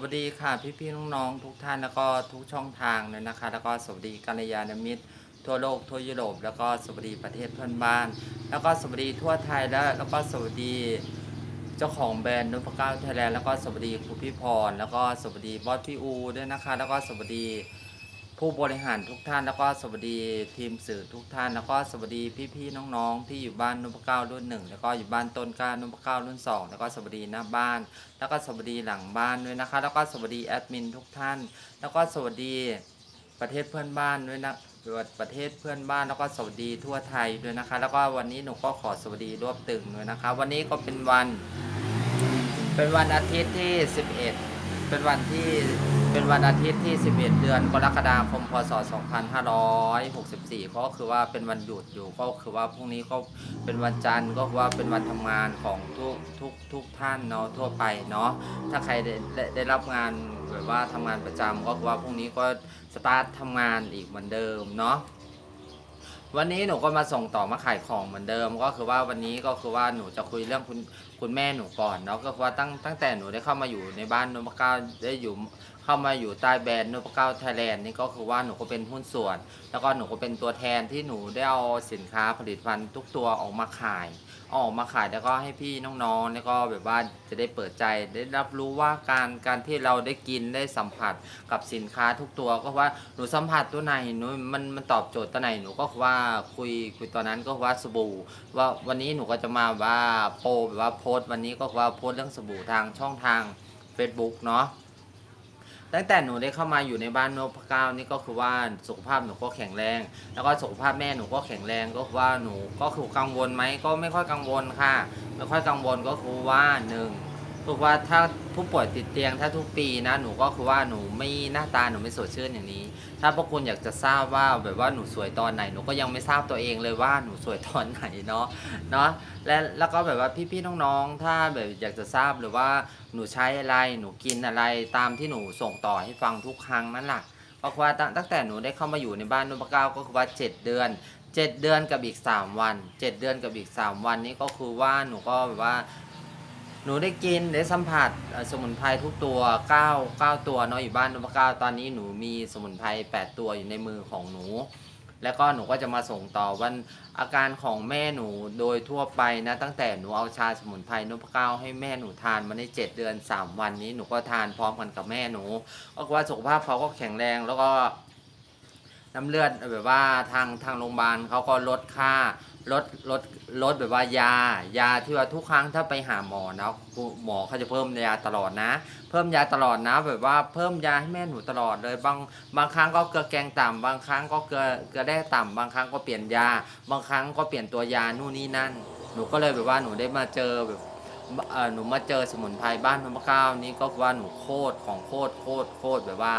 วัสดีค่ะพี่พี่ๆน้องๆทุกท่านแล้วก็ทุกช่องทางเลยนะคะ แล้วก็สวัสดีกัลยาณมิตรทั่วโลกทั่วยุโรปแล้วก็สวัสดีประเทศเพื่อนบ้าน แล้วก็สวัสดีทั่วไทยแล้วแล้วก็สวัสดีเจ้าของแบรนด์นุพเก้าไทยแลนด์แล้วก็สวัสดีครูพี่พร แล้วก็สวัสดีบอสพี่อูด้วยนะคะ แล้วก็สวัสดี ผู้บริหารทุกท่านแล้วก็สวัสดีทีมสื่อทุกท่าน แล้วก็สวัสดีพี่ๆน้องๆ ที่อยู่บ้านนุพเก้ารุ่นหนึ่งแล้วก็อยู่บ้านต้นก้านุพเก้ารุ่นสองแล้วก็สวัสดีหน้าบ้าน แล้วก็สวัสดีหลังบ้านด้วยนะคะ แล้วก็สวัสดีแอดมินทุกท่าน แล้วก็สวัสดีประเทศเพื่อนบ้านด้วยนะประเทศเพื่อนบ้านแล้วก็สวัสดีทั่วไทยด้วยนะคะ แล้วก็วันนี้หนูก็ขอสวัสดีรวบตึงด้วยนะคะ วันนี้ก็เป็นวัน เป็นวันอาทิตย์ที่ 11 เป็นวันที่ เป็นวันอาทิตย์ที่ 11 เดือนกรกฎาคม พศ 2564 ก็คือว่าเป็นวันหยุดอยู่ ก็คือว่าพรุ่งนี้ก็เป็นวันจันทร์ก็คือว่าเป็นวันทำงานของทุกทุกทุกท่านเนาะทั่วไปเนาะ ถ้าใครได้ได้ได้รับงานแบบว่าทำงานประจำก็คือว่าพรุ่งนี้ก็สตาร์ททำงานอีกเหมือนเดิมเนาะวันนี้หนูก็มาส่งต่อมาขายของเหมือนเดิม ก็คือว่าวันนี้ก็คือว่าหนูจะคุยเรื่องคุณคุณแม่หนูก่อนเนาะก็คือว่าตั้งตั้งแต่หนูได้เข้ามาอยู่ในบ้านนพเก้าได้อยู่เข้ามาอยู่ใต้แบรนด์นพเก้าไทยแลนด์นี่ก็คือว่าหนูก็เป็นหุ้นส่วน แล้วก็หนูก็เป็นตัวแทนที่หนูได้เอาสินค้าผลิตภัณฑ์ทุกตัวออกมาขายเอาออกมาขายแล้วก็ให้พี่น้องๆแล้วก็แบบว่าจะได้เปิดใจได้รับรู้ว่าการการที่เราได้กินได้สัมผัสกับสินค้าทุกตัวก็ว่าหนูสัมผัสตัวไหนหนูมันมันตอบโจทย์ตัวไหนหนูก็คือว่าคุยคุยตอนนั้นก็ว่าสบู่ว่าวันนี้หนูก็จะมาว่าโปรแบบว่าโพสต์วันนี้ก็คือว่าโพสต์เรื่องสบู่ทางช่องทาง Facebook เนาะตั้งแต่หนูได้เข้ามาอยู่ในบ้านนพเก้านี่ก็คือว่าสุขภาพหนูก็แข็งแรง แล้วก็สุขภาพแม่หนูก็แข็งแรงก็คือว่าหนูก็คือกังวลไหมก็ไม่ค่อยกังวลค่ะ ไม่ค่อยกังวลก็คือว่าหนึ่ง คือว่าถ้าผู้ป่วยติดเตียงถ้าทุกปีนะหนูก็คือว่าหนูไม่หน้าตาหนูไม่สดชื่นอย่างนี้ ถ้าพวกคุณอยากจะทราบว่าแบบว่าหนูสวยตอนไหนหนูก็ยังไม่ทราบตัวเองเลยว่าหนูสวยตอนไหนเนาะเนาะและแล้วก็แบบว่าพี่ๆน้องๆ ถ้าแบบอยากจะทราบหรือว่าหนูใช้อะไรหนูกินอะไรตามที่หนูส่งต่อให้ฟังทุกครั้งนั่นแหละก็คือว่าตั้งตั้งแต่หนูได้เข้ามาอยู่ในบ้านนุปเก้าก็คือว่า 7 เดือน7 เดือนกับอีก 3 วัน 7 เดือนกับอีก 3 วันนี้ก็คือว่าหนูก็แบบว่า หนูได้กินได้สัมผัสสมุนไพรทุกตัว9 9ตัวเนาะอยู่บ้านนพเก้าตอนนี้หนูมีสมุนไพร8ตัวอยู่ในมือของหนู แล้วก็หนูก็จะมาส่งต่อวันอาการของแม่หนูโดยทั่วไปนะตั้งแต่หนูเอาชาสมุนไพรนพเก้าให้แม่หนูทานมาใน7เดือน 3 วันนี้หนูก็ทานพร้อมกันกับแม่หนู ก็ว่าสุขภาพเขาก็แข็งแรงแล้วก็น้ำเลือดแบบว่าทางทางโรงพยาบาลเขาก็ลดค่า ลดลดลดแบบว่ายา ยาที่ว่าทุกครั้งถ้าไปหาหมอนะหมอเขาจะเพิ่มยาตลอดนะ เพิ่มยาตลอดนะ แบบว่าเพิ่มยาให้แม่หนูตลอดเลยบางบางครั้งก็เกลือแกงต่ำบางครั้งก็เกลือเกลือแร่ต่ำบางครั้งก็เปลี่ยนยา บางครั้งก็เปลี่ยนตัวยานู่นนี่นั่น หนูก็เลยแบบว่าหนูได้มาเจอแบบหนูมาเจอสมุนไพรบ้านพระก้าวนี้ก็ว่าหนูโคตรของโคตรโคตรโคตรแบบว่า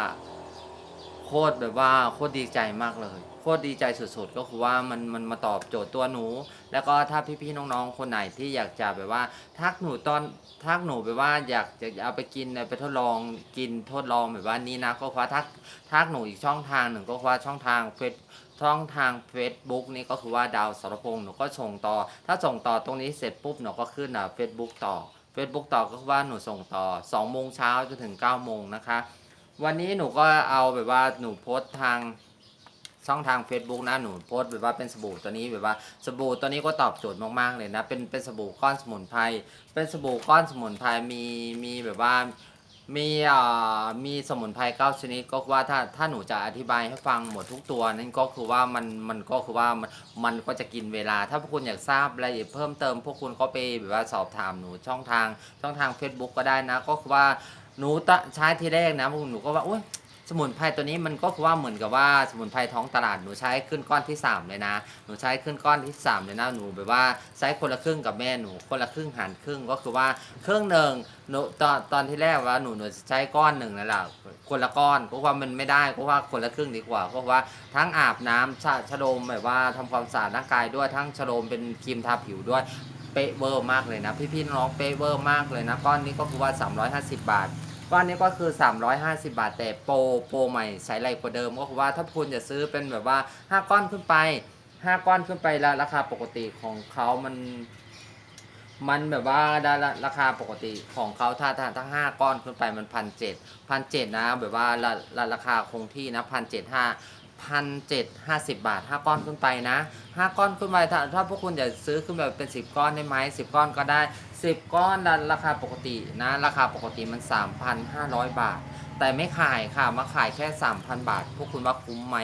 โคตรแบบว่าโคตรดีใจมากเลย คตรดีใจสุดๆ ก็คือว่ามันมันมาตอบโจทย์ตัวหนู แล้วก็ถ้าพี่ๆน้องๆคนไหนที่อยากจะแบบว่าทักหนูตอนทักหนูแบบว่าอยากจะเอาไปกินไปทดลองกินทดลองแบบว่านี้นะก็คือว่าทักทักหนูอีกช่องทางหนึ่งก็คือว่าช่องทางเฟซช่องทาง Facebook นี่ก็คือว่าดาวสรพงษ์หนูก็ส่งต่อ ถ้าส่งต่อตรงนี้เสร็จปุ๊บหนูก็ขึ้นอะ Facebook ต่อ Facebook ต่อก็คือว่าหนูส่งต่อ2โมงเช้าจนถึง9โมงนะคะ วันนี้หนูก็เอาแบบว่าหนูโพสต์ทาง ช่องทาง Facebook นะหนูโพสต์แบบว่าเป็นสบู่ตัวนี้แบบว่าสบู่ตัวนี้ก็ตอบโจทย์มากๆเลยนะเป็นเป็นสบู่ก้อนสมุนไพรเป็นสบู่ก้อนสมุนไพรมีมีแบบว่ามีอ่ามีสมุนไพรเก้าชนิดก็ว่าถ้าถ้าหนูจะอธิบายให้ฟังหมดทุกตัวนั่นก็คือว่ามันมันก็คือว่ามันมันก็จะกินเวลา ถ้าพวกคุณอยากทราบรายละเอียดเพิ่มเติม พวกคุณก็ไปแบบว่าสอบถามหนูช่องทางช่องทาง Facebook ก็ได้นะ ก็คือว่าหนูตะใช้ทีแรกนะพวกหนูก็ว่าอุ้ย สมุนไพรตัวนี้มันก็คือว่าเหมือนกับว่าสมุนไพรท้องตลาดหนูใช้ขึ้นก้อนที่ 3 เลยนะ หนูใช้ขึ้นก้อนที่ 3 เลยนะหนูแบบว่าใช้คนละครึ่งกับแม่หนูคนละครึ่งหารครึ่งก็คือว่าครึ่งหนึ่งหนูตอนตอนที่แรกว่าหนูหนูใช้ก้อนหนึ่งนั่นแหละคนละก้อนก็ว่ามันไม่ได้ก็ว่าคนละครึ่งดีกว่าก็ว่าทั้งอาบน้ำชะชะโลมแบบว่าทำความสะอาดร่างกายด้วยทั้งชะโลมเป็นครีมทาผิวด้วยเป๊ะเวอร์มากเลยนะ พี่ๆน้องเป๊ะเวอร์มากเลยนะก้อนนี้ก็คือว่า 350 บาท ก้อนนี้ก็คือ 350 บาท แต่โปรโปรใหม่ใช้ไรกว่าเดิม ก็คือว่าถ้าคุณจะซื้อเป็นแบบว่า 5 ก้อนขึ้นไป 5 ก้อนขึ้นไปแล้วราคาปกติของเขามันมันแบบว่าได้ราคาปกติของเขาถ้าถ้าถ้าห้าก้อนขึ้นไปมันพันเจ็ดพันเจ็ดนะแบบว่าราราราคาคงที่นะพันเจ็ดห้าพันเจ็ดห้าสิบบาทห้าก้อนขึ้นไปนะห้าก้อนขึ้นไปถ้าถ้าพวกคุณอยากซื้อขึ้นแบบเป็นสิบก้อนได้ไหมสิบก้อนก็ได้ สิบก้อนราราคาปกตินะราคาปกติมันสามพันห้าร้อยบาท แต่ไม่ขายค่ะมาขายแค่ 3,000 บาท พวกคุณว่าคุ้มไหม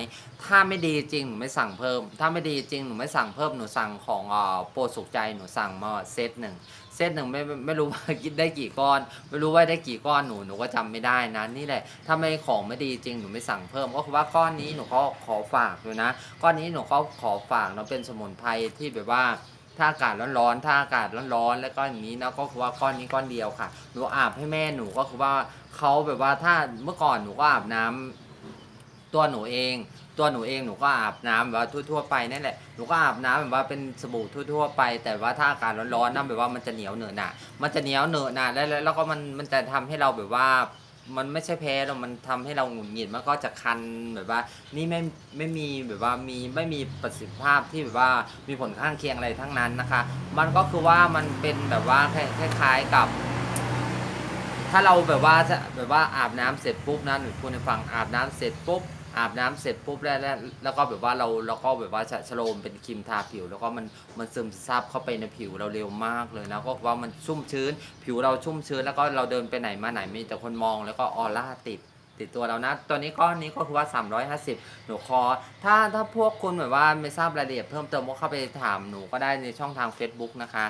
ถ้าไม่ดีจริงหนูไม่สั่งเพิ่ม ถ้าไม่ดีจริงหนูไม่สั่งเพิ่มหนูสั่งของอ่อโปรสุขใจหนูสั่งมาเซตหนึ่งเซตหนึ่งไม่ไม่รู้ว่ากินได้กี่ก้อน ไม่รู้ว่าได้กี่ก้อนหนูหนูก็จำไม่ได้นะนี่แหละถ้าไม่ของไม่ดีจริงหนูไม่สั่งเพิ่มก็คือว่าก้อนนี้หนูก็ขอฝากด้วยนะ ก้อนนี้หนูก็ขอฝากเนาะเป็นสมุนไพรที่แบบว่า ถ้าอากาศร้อนๆ ถ้าอากาศร้อนๆ แล้วก็อย่างนี้นะก็คือว่าก้อนนี้ก้อนเดียวค่ะ หนูอาบให้แม่หนูก็คือว่าเขาแบบว่าถ้าเมื่อก่อนหนูก็อาบน้ำตัวหนูเอง ตัวหนูเองหนูก็อาบน้ำแบบว่าทั่วๆไปนั่นแหละ หนูก็อาบน้ำแบบว่าเป็นสบู่ทั่วๆไป แต่ว่าถ้าอากาศร้อนๆนั่นแบบว่ามันจะเหนียวเหนอะหนะมันจะเหนียวเหนอะหนะแล้วแล้วแล้วก็มันมันจะทำให้เราแบบว่า มันไม่ใช่แพ้หรอกมันทำให้เราหงุดหงิดมันก็จะคันแบบว่า นี่ไม่ไม่มีแบบว่ามีไม่มีประสิทธิภาพที่แบบว่ามีผลข้างเคียงอะไรทั้งนั้นนะคะ มันก็คือว่ามันเป็นแบบว่าคล้ายๆกับ ถ้าเราแบบว่าจะแบบว่าอาบน้ำเสร็จปุ๊บนะหนูพูดให้ฟังอาบน้ำเสร็จปุ๊บ อาบน้ำเสร็จปุ๊บแล้วแล้วแล้วก็แบบว่าเราเราก็แบบว่าจะชโลมเป็นครีมทาผิว แล้วก็มันมันซึมซับเข้าไปในผิวเราเร็วมากเลยนะก็ว่ามันชุ่มชื้น ผิวเราชุ่มชื้น แล้วก็เราเดินไปไหนมาไหนมีแต่คนมองแล้วก็ออร่าติดติดตัวเรานะตัวนี้ก้อนนี้ก็คือว่า 350 หนูคอ ถ้าถ้าพวกคุณแบบว่าไม่ทราบรายละเอียดเพิ่มเติมก็เข้าไปถามหนูก็ได้ในช่องทาง Facebook นะคะ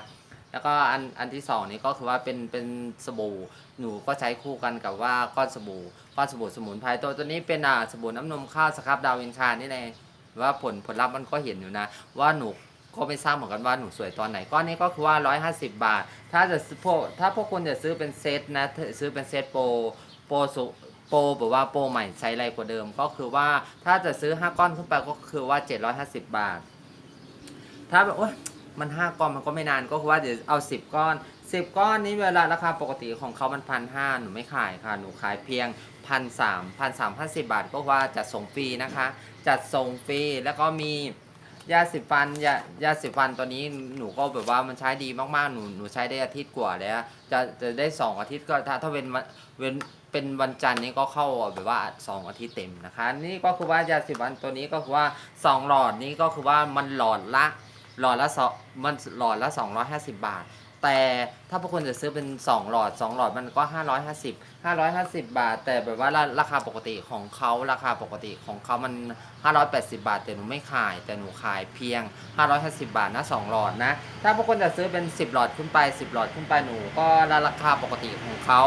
แล้วก็อันอันที่สองนี้ก็คือว่าเป็นเป็นสบู่หนูก็ใช้คู่กันกับว่าก้อนสบู่ก้อนสบู่สมุนไพรตัวตัวนี้เป็นอ่าสบู่น้ำนมข้าวสครับดาวเวนคานี่เองว่าผลผลลัพธ์มันก็เห็นอยู่นะ ว่าหนูก็ไม่ทราบเหมือนกันว่าหนูสวยตอนไหนก้อนนี้ก็คือว่า 150 บาท ถ้าจะซื้อพวกถ้าพวกคุณจะซื้อเป็นเซตนะซื้อเป็นเซตโปรโปรสุโปรแบบว่าโปรใหม่ใช้ไรกว่าเดิม ก็คือว่าถ้าจะซื้อ 5 ก้อนขึ้นไปก็คือว่า 750 บาท ถ้าแบบโอ๊ย มัน5ก้อนมันก็ไม่นานก็คือว่าเดี๋ยวเอา10ก้อน10ก้อนนี้เวลาราคาปกติของเขามันพันห้าหนูไม่ขายค่ะ หนูขายเพียงพันสามพันสามพันสิบบาทก็ว่าจัดส่งฟรีนะคะ จัดส่งฟรีแล้วก็มียาสีฟันยายาสีฟันตัวนี้หนูก็แบบว่ามันใช้ดีมากๆ หนูหนูใช้ได้อาทิตย์กว่าแล้วจะจะได้2องอาทิตย์ก็ถ้าถ้าเป็นวันเว้นเป็นวันจันทร์นี้ก็เข้าแบบว่า2องอาทิตย์เต็มนะคะ นี่ก็คือว่ายาสีฟันตัวนี้ก็คือว่า2หลอดนี้ก็คือว่ามันหลอดละ หลอดละสองมันหลอดละ 250 บาท แต่ถ้าพวกคุณจะซื้อเป็น 2 หลอด 2 หลอดมันก็ 550 550 บาท แต่แบบว่าราคาปกติของเขาราคาปกติของเขามัน 580 บาท แต่หนูไม่ขาย แต่หนูขายเพียง 550 บาทนะ2หลอดนะ ถ้าพวกคุณจะซื้อเป็น 10 หลอดขึ้นไป 10 หลอดขึ้นไปหนูก็ราคาปกติของเขา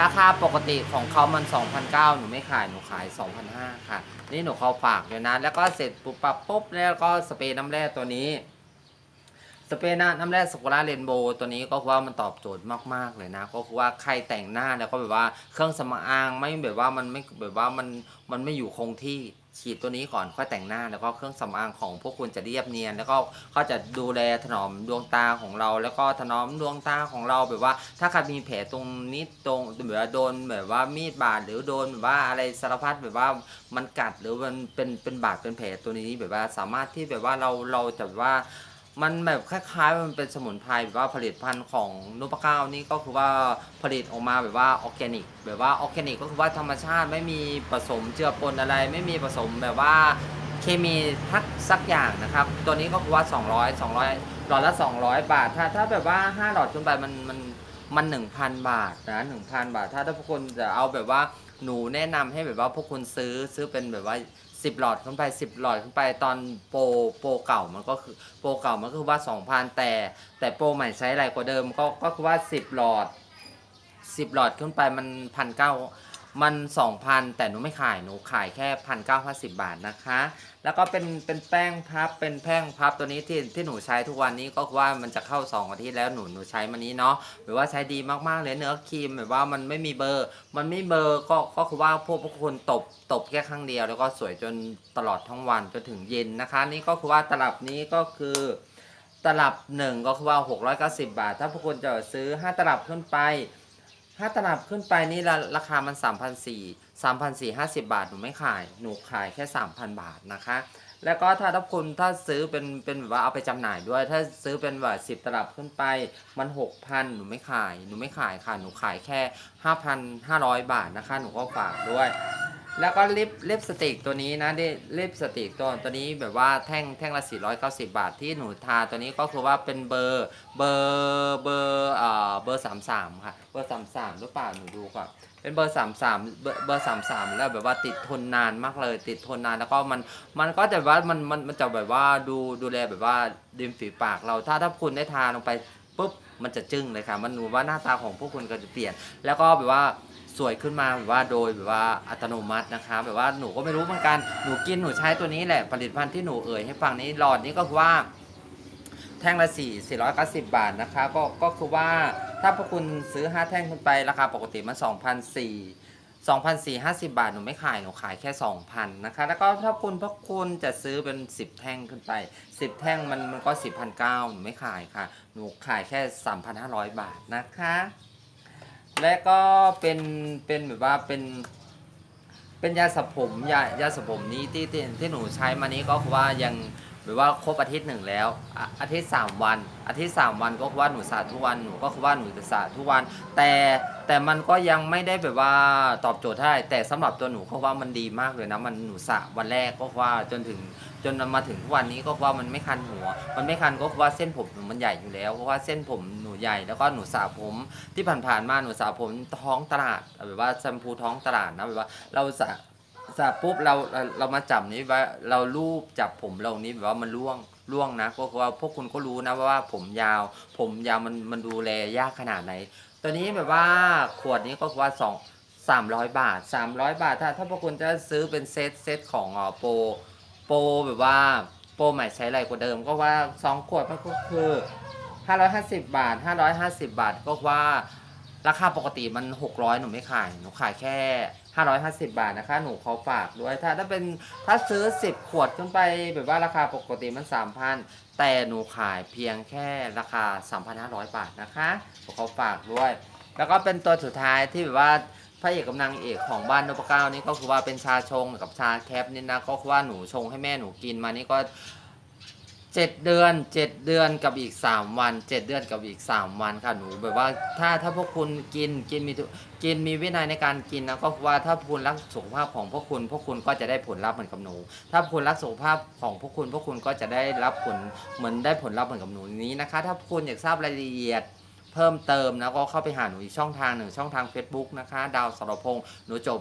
ราคาปกติของเขามัน2,900หนูไม่ขายหนูขาย2,500ค่ะ นี่หนูเขาฝากเลยนะ แล้วก็เสร็จปุ๊บปั๊บปุ๊บแล้วก็สเปรย์น้ำแร่ตัวนี้ สเปรย์หน้าน้ำแร่สกุล่าเรนโบว์ตัวนี้ก็คือว่ามันตอบโจทย์มากๆเลยนะ ก็คือว่าใครแต่งหน้าแล้วก็แบบว่าเครื่องสำอางไม่แบบว่ามันไม่แบบว่ามันมันไม่อยู่คงที่ฉีดตัวนี้ก่อนค่อยแต่งหน้าแล้วก็เครื่องสำอางของพวกคุณจะเรียบเนียน แล้วก็เขาจะดูแลถนอมดวงตาของเรา แล้วก็ถนอมดวงตาของเราแบบว่า ถ้าใครมีแผลตรงนี้ตรงแบบว่าโดนแบบว่ามีดบาดหรือโดนแบบว่าอะไรสารพัดแบบว่ามันกัดหรือมันเป็นเป็นบาดเป็นแผลตัวนี้แบบว่าสามารถที่แบบว่าเราเราจะแบบว่า มันแบบคล้ายๆมันเป็นสมุนไพรแบบว่าผลิตภัณฑ์ของนุปเก้านี่ก็คือว่าผลิตออกมาแบบว่าออร์แกนิก แบบว่าออร์แกนิกก็คือว่าธรรมชาติไม่มีผสมเจือปนอะไร ไม่มีผสมแบบว่าเคมีทักสักอย่างนะครับ ตัวนี้ก็คือว่า 200 200 หลอดละ 200 บาท ถ้าถ้าแบบว่า 5 หลอดขึ้นไปมันมันมัน 1,000 บาทนะ1,000 บาท ถ้าถ้าพวกคุณจะเอาแบบว่าหนูแนะนำให้แบบว่าพวกคุณซื้อซื้อเป็นแบบว่า สิบหลอดขึ้นไปสิบหลอดขึ้นไปตอนโปรโปรเก่ามันก็คือโปรเก่ามันก็คือว่าสองพันแต่แต่โปรใหม่ใช้อะไรกว่าเดิมก็ก็คือว่าสิบหลอดสิบหลอดขึ้นไปมันพันเก้า มัน 2,000 แต่หนูไม่ขายหนูขายแค่พันเก้าสิบาทนะคะ แล้วก็เป็นเป็นแป้งพับเป็นแป้งพับตัวนี้ที่ที่หนูใช้ทุกวันนี้ก็คือว่ามันจะเข้า 2 อาทิตย์แล้วหนูหนูใช้มันนี้เนาะแบบว่าใช้ดีมากๆเลยเนื้อครีมแบบว่ามันไม่มีเบอร์ มันไม่เบอร์ก็ก็คือว่าพวกพวกคุณตบตบแค่ครั้งเดียว แล้วก็สวยจนตลอดทั้งวันจนถึงเย็นนะคะ นี่ก็คือว่าตลับนี้ก็คือตลับหนึ่งก็คือว่า 690 บาท ถ้าพวกคุณจะซื้อ 5 ตลับขึ้นไป ถ้าตลับขึ้นไปนี่ราราคามัน 3,400 3,450 บาท หนูไม่ขาย หนูขายแค่ 3,000 บาทนะคะ แล้วก็ถ้าถ้าคุณถ้าซื้อเป็นเป็นแบบว่าเอาไปจำหน่ายด้วย ถ้าซื้อเป็นแบบสิบตลับขึ้นไปมันหกพันหนูไม่ขาย หนูไม่ขายค่ะ หนูขายแค่ห้าพันห้าร้อยบาทนะคะ หนูก็ฝากด้วย แล้วก็ลิปลิปสติกตัวนี้นะดิลิปสติกตัวตัวนี้แบบว่าแท่งแท่งละ 490 บาทที่หนูทาตัวนี้ก็คือว่าเป็นเบอร์เบอร์เบอร์เอ่าเบอร์ 33 ค่ะ เบอร์ 33 หรือเปล่าหนูดูก่อนเป็นเบอร์ 33 เบอร์เบอร์ 33 แล้วแบบว่าติดทนนานมากเลย ติดทนนานแล้วก็มันมันก็แต่ว่ามันมันมันจะแบบว่าดูดูแลแบบว่าริมฝีปากเราถ้าถ้าคุณได้ทาลงไปปุ๊บมันจะจึ้งเลยค่ะ มันหนูว่าหน้าตาของพวกคุณก็จะเปลี่ยน แล้วก็แบบว่า สวยขึ้นมาแบบว่าโดยแบบว่าอัตโนมัตินะคะแบบว่าหนูก็ไม่รู้เหมือนกันหนูกินหนูใช้ตัวนี้แหละผลิตภัณฑ์ที่หนูเอ่ยให้ฟังนี้หลอดนี้ก็คือว่า แท่งละ4 490 บาทนะคะ ก็ก็คือว่าถ้าพวกคุณซื้อ 5 แท่งขึ้นไปราคาปกติมัน2,400 2,450 บาท หนูไม่ขาย หนูขายแค่ 2,000 นะคะ แล้วก็ถ้าคุณพวกคุณจะซื้อเป็น 10 แท่งขึ้นไป 10 แท่งมันมันก็ 10,900หนูไม่ขายค่ะ หนูขายแค่ 3,500 บาทนะคะ และก็เป็นเป็นแบบว่าเป็น เป็นยาสระผมยายาสระผมนี้ที่ที่ที่หนูใช้มานี้ก็คือว่ายัง แบบว่าครบอาทิตย์หนึ่งแล้วออาทิตย์สามวัน อาทิตย์สามวันก็คือว่าหนูสระทุกวันหนูก็คือว่าหนูจะสระทุกวัน แต่แต่มันก็ยังไม่ได้แบบว่าตอบโจทย์เท่าไหร่แต่สำหรับตัวหนูก็ว่ามันดีมากเลยนะมันหนูสระวันแรกก็ว่าจนถึงจนมาถึงทุกวันนี้ก็ว่ามันไม่คันหัว มันไม่คันก็คือว่าเส้นผมหนูมันใหญ่อยู่แล้วเพราะว่าเส้นผมหนูใหญ่แล้วก็หนูสระผมที่ผ่านๆมาหนูสระผมท้องตลาดแบบว่าแชมพูท้องตลาดนะแบบว่าเราสระ สระปุ๊บเราเราเรามาจับนี้ว่าเราลูบจับผมเรานี้แบบว่ามันร่วงร่วงนะก็คือว่าพวกคุณก็รู้นะว่าผมยาว ผมยาวมันมันดูแลยากขนาดไหนตัวนี้แบบว่าขวดนี้ก็คือว่าสองสามร้อยบาทสามร้อยบาท ถ้าถ้าพวกคุณจะซื้อเป็นเซตเซตของอ่อโปรโปรแบบว่าโปรใหม่ใช้อะไรกว่าเดิม ก็ว่าสองขวดมันก็คือ550บบาท550บบาทก็ว่าราคาปกติมัน600หนูไม่ขายหนูขายแค่ 550 บาทนะคะ หนูขอฝากด้วยถ้าถ้าเป็นถ้าซื้อ 10 ขวดขึ้นไปแบบว่าราคาปกติมัน 3,000 แต่หนูขายเพียงแค่ราคา 3,500 บาทนะคะขอขอฝากด้วย แล้วก็เป็นตัวสุดท้ายที่แบบว่าพระเอกกับนางเอกของบ้านนพเก้านี่ก็คือว่าเป็นชาชงกับชาแคปนี่นะก็คือว่าหนูชงให้แม่หนูกินมานี่ก็ เจ็ดเดือนเจ็ดเดือนกับอีกสามวันเจ็ดเดือนกับอีกสามวันค่ะหนูแบบว่าถ้าถ้าพวกคุณกินกินมีกินมีวินัยในการกินนะก็ว่าถ้าคุณรักสุขภาพของพวกคุณ พวกคุณก็จะได้ผลลัพธ์เหมือนกับหนู ถ้าคุณรักสุขภาพของพวกคุณ พวกคุณก็จะได้รับผลเหมือนได้ผลลัพธ์เหมือนกับหนูนี้นะคะ ถ้าคุณอยากทราบรายละเอียดเพิ่มเติมนะก็เข้าไปหาหนูอีกช่องทางหนึ่งช่องทาง Facebook นะคะ ดาวสรพงษ์หนูจบ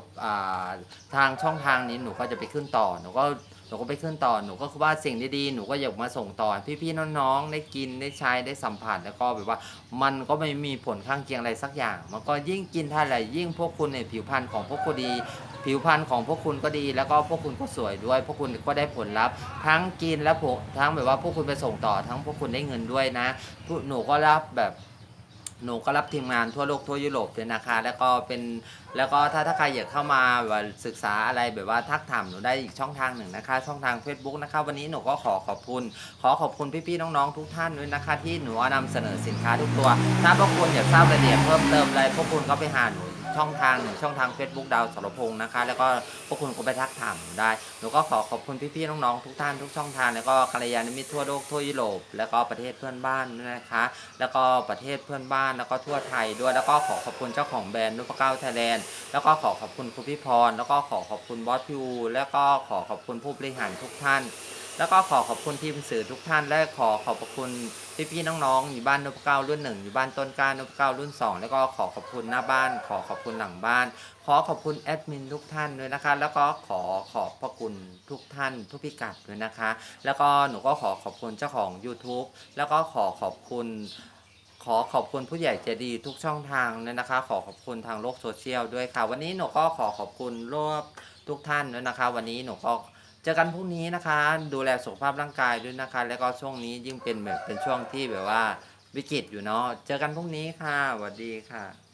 ทางช่องทางนี้หนูก็จะไปขึ้นต่อหนูก็ หนูก็ไปขึ้นต่อหนูก็คือว่าสิ่งดีๆหนูก็อยากมาส่งต่อพี่ๆน้องๆได้กินได้ใช้ได้สัมผัสแล้วก็แบบว่า มันก็ไม่มีผลข้างเคียงอะไรสักอย่าง มันก็ยิ่งกินเท่าไหร่ยิ่งพวกคุณในยผิวพรรณของพวกคุณดี ผิวพรรณของพวกคุณก็ดี แล้วก็พวกคุณก็สวยด้วย พวกคุณก็ได้ผลลัพธ์ ทั้งกินและทั้งแบบว่าพวกคุณไปส่งต่อ ทั้งพวกคุณได้เงินด้วยนะหนูก็รับแบบ หนูก็รับทีมงานทั่วโลกทั่วยุโรปเลยนะคะ แล้วก็เป็นแล้วก็ถ้าถ้าใครอยากเข้ามาแบบว่าศึกษาอะไรแบบว่าทักถามหนูได้อีกช่องทางหนึ่งนะคะ ช่องทาง Facebook นะคะ วันนี้หนูก็ขอขอบคุณ ขอขอบคุณพี่ๆน้องๆทุกท่านด้วยนะคะ ที่หนูนำเสนอสินค้าทุกตัว ถ้าพวกคุณอยากทราบรายละเอียดเพิ่มเติมอะไรพวกคุณก็ไปหาหนู ช่องทางหนึ่งช่องทาง Facebook ดาวสรพงษ์นะคะ แล้วก็พวกคุณก็ไปทักถามได้หนูก็ขอขอบคุณพี่ๆน้องๆทุกท่านทุกช่องทางแล้วก็กัลยาณมิตรทั่วโลกทั่วยุโรปแล้วก็ประเทศเพื่อนบ้านด้วยนะคะ แล้วก็ประเทศเพื่อนบ้านแล้วก็ทั่วไทยด้วยแล้วก็ขอขอบคุณเจ้าของแบรนด์นุพเก้าไทยแลนด์แล้วก็ขอขอบคุณคุณพี่พร แล้วก็ขอขอบคุณบอสพิวแล้วก็ขอขอบคุณผู้บริหารทุกท่าน แล้วก็ขอขอบคุณทีมสื่อทุกท่าน และขอขอบคุณพี่ๆน้องๆอยู่บ้านนพเก้ารุ่นหนึ่งอยู่บ้านต้นกล้านพเก้ารุ่นสองแล้วก็ขอขอบคุณหน้าบ้าน ขอขอบคุณหลังบ้าน ขอขอบคุณแอดมินทุกท่านด้วยนะคะ แล้วก็ขอขอบพระคุณทุกท่าน ทุกพิกัดด้วยนะคะ แล้วก็หนูก็ขอขอบคุณเจ้าของ YouTube แล้วก็ขอขอบคุณขอขอบคุณผู้ใหญ่ใจดีทุกช่องทางเลยนะคะ ขอขอบคุณทางโลกโซเชียลด้วยค่ะ วันนี้หนูก็ขอขอบคุณรวบทุกท่านด้วยนะคะ วันนี้หนูก็ เจอกันพรุ่งนี้นะคะ ดูแลสุขภาพร่างกายด้วยนะคะ แล้วก็ช่วงนี้ยิ่งเป็นแบบเป็นช่วงที่แบบว่าวิกฤตอยู่เนาะเจอกันพรุ่งนี้ค่ะสวัสดีค่ะ